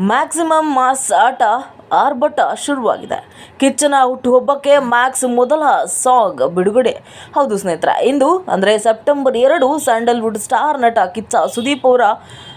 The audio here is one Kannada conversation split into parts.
ಮ್ಯಾಕ್ಸಿಮಮ್ ಮಾಸ್ ಆಟ ಆರ್ಭಟ ಶುರುವಾಗಿದೆ. ಕಿಚ್ಚನ ಹುಟ್ಟುಹಬ್ಬಕ್ಕೆ ಮ್ಯಾಕ್ಸ್ ಮೊದಲ ಸಾಂಗ್ ಬಿಡುಗಡೆ. ಹೌದು ಸ್ನೇಹಿತರ, ಇಂದು ಅಂದರೆ ಸೆಪ್ಟೆಂಬರ್ ಎರಡು ಸ್ಯಾಂಡಲ್ವುಡ್ ಸ್ಟಾರ್ ನಟ ಕಿಚ್ಚ ಸುದೀಪ್ ಅವರ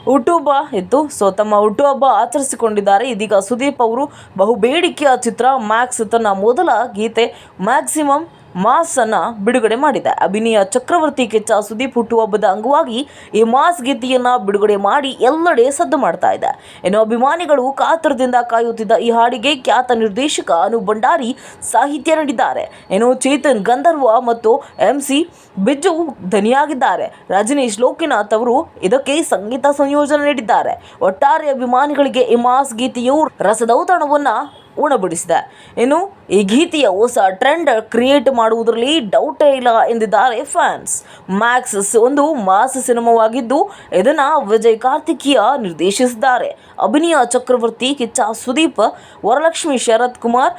ಹುಟ್ಟುಹಬ್ಬ ಇತ್ತು. ಸೊ, ತಮ್ಮ ಹುಟ್ಟುಹಬ್ಬ ಆಚರಿಸಿಕೊಂಡಿದ್ದಾರೆ. ಇದೀಗ ಸುದೀಪ್ ಅವರು ಬಹುಬೇಡಿಕೆಯ ಚಿತ್ರ ಮ್ಯಾಕ್ಸ್ ತನ್ನ ಮೊದಲ ಗೀತೆ ಮ್ಯಾಕ್ಸಿಮಮ್ ಮಾಸ್ ಅನ್ನ ಬಿಡುಗಡೆ ಮಾಡಿದೆ. ಅಭಿನಯ ಚಕ್ರವರ್ತಿ ಕೆಚ್ಚ ಸುದೀಪ್ ಹುಟ್ಟುಹಬ್ಬದ ಅಂಗವಾಗಿ ಈ ಮಾಸ್ ಗೀತೆಯನ್ನ ಬಿಡುಗಡೆ ಮಾಡಿ ಎಲ್ಲೆಡೆ ಸದ್ದು ಮಾಡ್ತಾ ಇದೆ. ಇನ್ನು ಅಭಿಮಾನಿಗಳು ಕಾತರದಿಂದ ಕಾಯುತ್ತಿದ್ದ ಈ ಹಾಡಿಗೆ ಖ್ಯಾತ ನಿರ್ದೇಶಕ ಅನು ಭಂಡಾರಿ ಸಾಹಿತ್ಯ ನೀಡಿದ್ದಾರೆ ಇನ್ನು ಚೇತನ್ ಗಂಧರ್ವ ಮತ್ತು ಎಂ ಸಿ ಬಿಜು ಧನಿಯಾಗಿದ್ದಾರೆ. ರಜನೀಶ್ ಲೋಕಿನಾಥ್ ಅವರು ಇದಕ್ಕೆ ಸಂಗೀತ ಸಂಯೋಜನೆ ನೀಡಿದ್ದಾರೆ. ಒಟ್ಟಾರೆ ಅಭಿಮಾನಿಗಳಿಗೆ ಈ ಮಾಸ್ ಗೀತೆಯು ರಸದೌತಣವನ್ನ ಉಣಬಡಿಸಿದೆ ಇನ್ನು ಈ ಗೀತೆಯ ಹೊಸ ಟ್ರೆಂಡ್ ಕ್ರಿಯೇಟ್ ಮಾಡುವುದರಲ್ಲಿ ಡೌಟೇ ಇಲ್ಲ ಎಂದಿದ್ದಾರೆ ಫ್ಯಾನ್ಸ್ ಮ್ಯಾಕ್ಸ್ ಒಂದು ಮಾಸ್ ಸಿನಿಮಾವಾಗಿದ್ದು ಇದನ್ನು ವಿಜಯ್ ಕಾರ್ತಿಕೀಯ ನಿರ್ದೇಶಿಸಿದ್ದಾರೆ. ಅಭಿನಯ ಚಕ್ರವರ್ತಿ ಕಿಚ್ಚ ಸುದೀಪ್, ವರಲಕ್ಷ್ಮಿ ಶರತ್ ಕುಮಾರ್,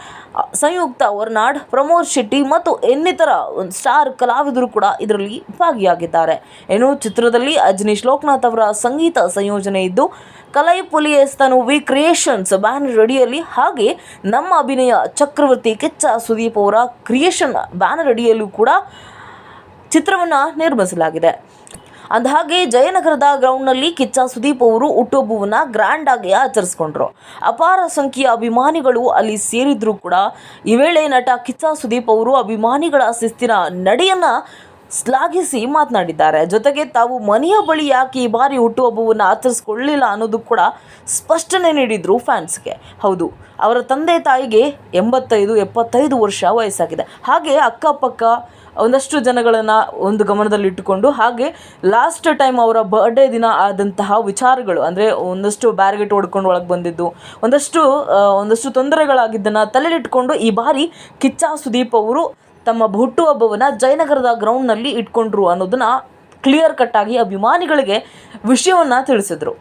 ಸಂಯುಕ್ತ ವರ್ನಾಡ್, ಪ್ರಮೋದ್ ಶೆಟ್ಟಿ ಮತ್ತು ಇನ್ನಿತರ ಸ್ಟಾರ್ ಕಲಾವಿದರು ಕೂಡ ಇದರಲ್ಲಿ ಭಾಗಿಯಾಗಿದ್ದಾರೆ. ಇನ್ನು ಚಿತ್ರದಲ್ಲಿ ಅಜನೀಶ್ ಲೋಕನಾಥ್ ಅವರ ಸಂಗೀತ ಸಂಯೋಜನೆ ಇದ್ದು Kalai Puli S Thanu V creations banner ಅಡಿಯಲ್ಲಿ ಹಾಗೆ ನಮ್ಮ ಅಭಿನಯ ಚಕ್ರವರ್ತಿ ಕೆಚ್ಚ ಸುದೀಪ್ ಅವರ ಕ್ರಿಯೇಷನ್ ಬ್ಯಾನರ್ ಅಡಿಯಲ್ಲೂ ಕೂಡ ಚಿತ್ರವನ್ನು ನಿರ್ಮಿಸಲಾಗಿದೆ. ಅಂದಹಾಗೆ ಜಯನಗರದ ಗ್ರೌಂಡ್ನಲ್ಲಿ ಕಿಚ್ಚ ಸುದೀಪ್ ಅವರು ಹುಟ್ಟುಹಬ್ಬವನ್ನು ಗ್ರ್ಯಾಂಡ್ ಆಗಿ ಆಚರಿಸ್ಕೊಂಡ್ರು. ಅಪಾರ ಸಂಖ್ಯೆಯ ಅಭಿಮಾನಿಗಳು ಅಲ್ಲಿ ಸೇರಿದ್ರು ಕೂಡ ಈ ವೇಳೆ ನಟ ಕಿಚ್ಚ ಸುದೀಪ್ ಅವರು ಅಭಿಮಾನಿಗಳ ಶಿಸ್ತಿನ ನಡೆಯನ್ನ ಶ್ಲಾಘಿಸಿ ಮಾತನಾಡಿದ್ದಾರೆ. ಜೊತೆಗೆ ತಾವು ಮನೆಯ ಬಳಿ ಯಾಕೆ ಈ ಬಾರಿ ಹುಟ್ಟುಹಬ್ಬವನ್ನು ಆಚರಿಸ್ಕೊಳ್ಳಿಲ್ಲ ಅನ್ನೋದು ಕೂಡ ಸ್ಪಷ್ಟನೆ ನೀಡಿದ್ರು ಫ್ಯಾನ್ಸ್ಗೆ. ಹೌದು, ಅವರ ತಂದೆ ತಾಯಿಗೆ ಎಂಬತ್ತೈದು, ಎಪ್ಪತ್ತೈದು ವರ್ಷ ವಯಸ್ಸಾಗಿದೆ. ಹಾಗೆ ಅಕ್ಕಪಕ್ಕ ಒಂದಷ್ಟು ಜನಗಳನ್ನು ಒಂದು ಗಮನದಲ್ಲಿಟ್ಟುಕೊಂಡು ಹಾಗೆ ಲಾಸ್ಟ್ ಟೈಮ್ ಅವರ ಬರ್ಡೇ ದಿನ ಆದಂತಹ ವಿಚಾರಗಳು, ಅಂದರೆ ಒಂದಷ್ಟು ಬ್ಯಾರ್ಗೆಟ್ ಹೊಡ್ಕೊಂಡು ಒಳಗೆ ಬಂದಿದ್ದು, ಒಂದಷ್ಟು ಒಂದಷ್ಟು ತೊಂದರೆಗಳಾಗಿದ್ದನ್ನು ತಲೆಲಿಟ್ಕೊಂಡು ಈ ಬಾರಿ ಕಿಚ್ಚ ಸುದೀಪ್ ಅವರು ತಮ್ಮ ಹುಟ್ಟುಹಬ್ಬವನ್ನು ಜಯನಗರದ ಗ್ರೌಂಡ್ನಲ್ಲಿ ಇಟ್ಕೊಂಡ್ರು ಅನ್ನೋದನ್ನ ಕ್ಲಿಯರ್ ಕಟ್ ಆಗಿ ಅಭಿಮಾನಿಗಳಿಗೆ ವಿಷಯವನ್ನು ತಿಳಿಸಿದರು.